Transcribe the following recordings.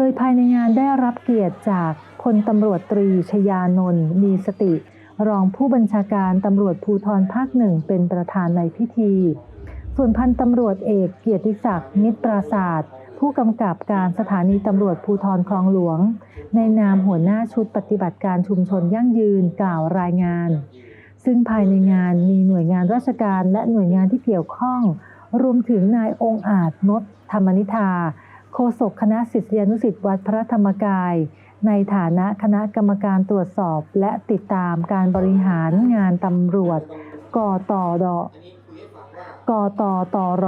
โดยภายในงานได้รับเกียรติจากพลตำรวจตรีชยานนท์มีสติ รองผู้บัญชาการตำรวจภูธรภาคหนึ่งเป็นประธานในพิธี ส่วนพันตำรวจเอกเกียรติศักดิ์มิตรปราศาสตร์ผู้กำกับการสถานีตำรวจภูธรคลองหลวง ในนามหัวหน้าชุดปฏิบัติการชุมชนยั่งยืนกล่าวรายงาน ซึ่งภายในงานมีหน่วยงานราชการและหน่วยงานที่เกี่ยวข้อง รวมถึงนายองค์อาจนดธรรมนิธา ฆษกคณะศิษยานุศิษย์วัดพระธรรมกาย ในฐานะคณะกรรมการตรวจสอบและติดตามการบริหารงานตำรวจกตดกตตร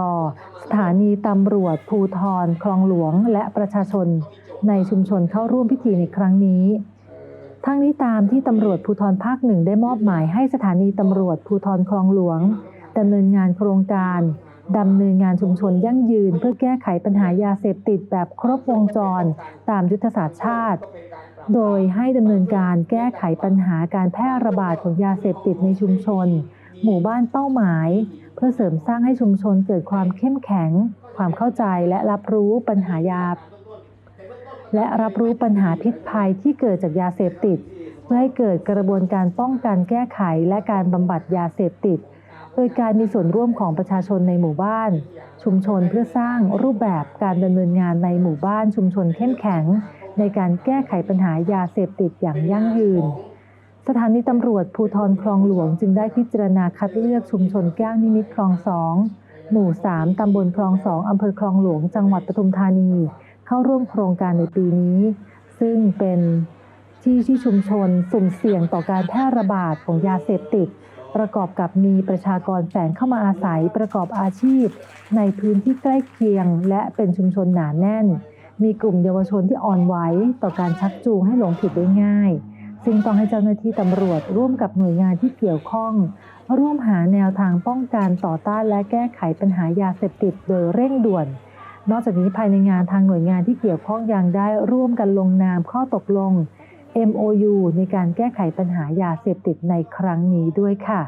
สถานีตำรวจภูทรคลองหลวงและประชาชนในชุมชนเข้าร่วมพิธีในครั้งนี้ ทั้งนี้ตามที่ตำรวจภูธรภาคหนึ่งได้มอบหมายให้สถานีตำรวจภูธรคลองหลวงดำเนินงานโครงการ ดำเนินงานชุมชนยั่งยืน เพื่อแก้ไขปัญหายาเสพติดแบบครบวงจร ตามยุทธศาสตร์ชาติ โดยให้ดำเนินการแก้ไขปัญหาการแพร่ระบาดของยาเสพติดในชุมชน หมู่บ้านเป้าหมาย เพื่อเสริมสร้างให้ชุมชนเกิดความเข้มแข็ง ความเข้าใจและรับรู้ปัญหายา และรับรู้ปัญหาพิษภัยที่เกิดจากยาเสพติด เพื่อให้เกิดกระบวนการป้องกันแก้ไขและการบำบัดยาเสพติด โดยการมีส่วนร่วมของประชาชนในหมู่บ้าน ชุมชนเพื่อสร้างรูปแบบการดำเนินงานในหมู่บ้านชุมชนเข้มแข็ง ในการแก้ไขปัญหายาเสพติดอย่างยั่งยืน สถานีตำรวจภูทรคลองหลวงจึงได้พิจารณาคัดเลือกชุมชนแก้วนิมิตคลองสองหมู่ 3 ตำบลคลองสองอำเภอคลองหลวง จังหวัดปทุมธานี เข้าร่วมโครงการในปีนี้ ซึ่งเป็นที่ที่ชุมชนสุ่มเสี่ยงต่อการแพร่ระบาดของยาเสพติด ประกอบกับมีประชากรแฝงเข้ามาอาศัยประกอบอาชีพ ในพื้นที่ใกล้เคียง และเป็นชุมชนหนาแน่น มีกลุ่มเยาวชนที่อ่อนไหวต่อการชักจูงให้หลงผิดได้ง่าย ซึ่งต้องให้เจ้าหน้าที่ตำรวจร่วมกับหน่วยงานที่เกี่ยวข้อง ร่วมหาแนวทางป้องกันต่อต้านและแก้ไขปัญหายาเสพติดโดยเร่งด่วน นอกจากนี้ภายในงานทางหน่วยงานที่เกี่ยวข้องยังได้ร่วมกันลงนามข้อตกลง MOU ในการแก้ไขปัญหายาเสพติดในครั้งนี้ด้วยค่ะ